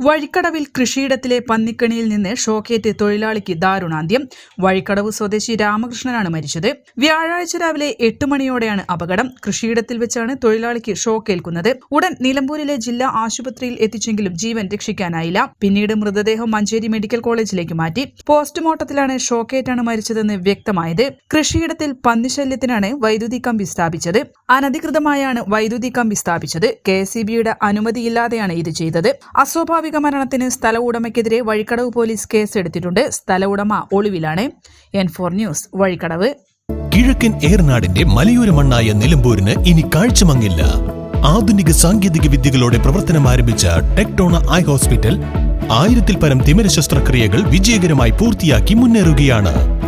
വഴിക്കടവിൽ കൃഷിയിടത്തിലെ പന്നിക്കണിയിൽ നിന്ന് ഷോക്കേറ്റ് തൊഴിലാളിക്ക് ദാരുണാന്ത്യം. വഴിക്കടവ് സ്വദേശി രാമകൃഷ്ണനാണ് മരിച്ചത്. വ്യാഴാഴ്ച രാവിലെ എട്ട് മണിയോടെയാണ് അപകടം. കൃഷിയിടത്തിൽ വെച്ചാണ് തൊഴിലാളിക്ക് ഷോക്കേൽക്കുന്നത്. ഉടൻ നിലമ്പൂരിലെ ജില്ലാ ആശുപത്രിയിൽ എത്തിച്ചെങ്കിലും ജീവൻ രക്ഷിക്കാനായില്ല. പിന്നീട് മൃതദേഹം മഞ്ചേരി മെഡിക്കൽ കോളേജിലേക്ക് മാറ്റി. പോസ്റ്റ്മോർട്ടത്തിലാണ് ഷോക്കേറ്റാണ് മരിച്ചതെന്ന് വ്യക്തമായത്. കൃഷിയിടത്തിൽ പന്നിശല്യത്തിനാണ് വൈദ്യുതി കമ്പി സ്ഥാപിച്ചത്. അനധികൃതമായാണ് വൈദ്യുതി കമ്പി സ്ഥാപിച്ചത്. കെ അനുമതിയില്ലാതെയാണ് ഇത് ചെയ്തത്. അസ്വാഭാവിക മരണത്തിന് സ്ഥല ഉടമയ്ക്കെതിരെ വഴിക്കടവ് പോലീസ് കേസെടുത്തിട്ടുണ്ട്. സ്ഥല ഉടമ ഒളിവിലാണ്. N four news Vazhikkadavu. കിഴക്കൻ ഏർനാടിന്റെ മലയോര മണ്ണായ നിലമ്പൂരിന് ഇനി കാഴ്ചമങ്ങില്ല. ആധുനിക സാങ്കേതിക വിദ്യകളോടെ പ്രവർത്തനം ആരംഭിച്ച ടെക്ടോണ ഐ ഹോസ്പിറ്റൽ ആയിരത്തിൽ പരം തിമിര ശസ്ത്രക്രിയകൾ വിജയകരമായി പൂർത്തിയാക്കി മുന്നേറുകയാണ്.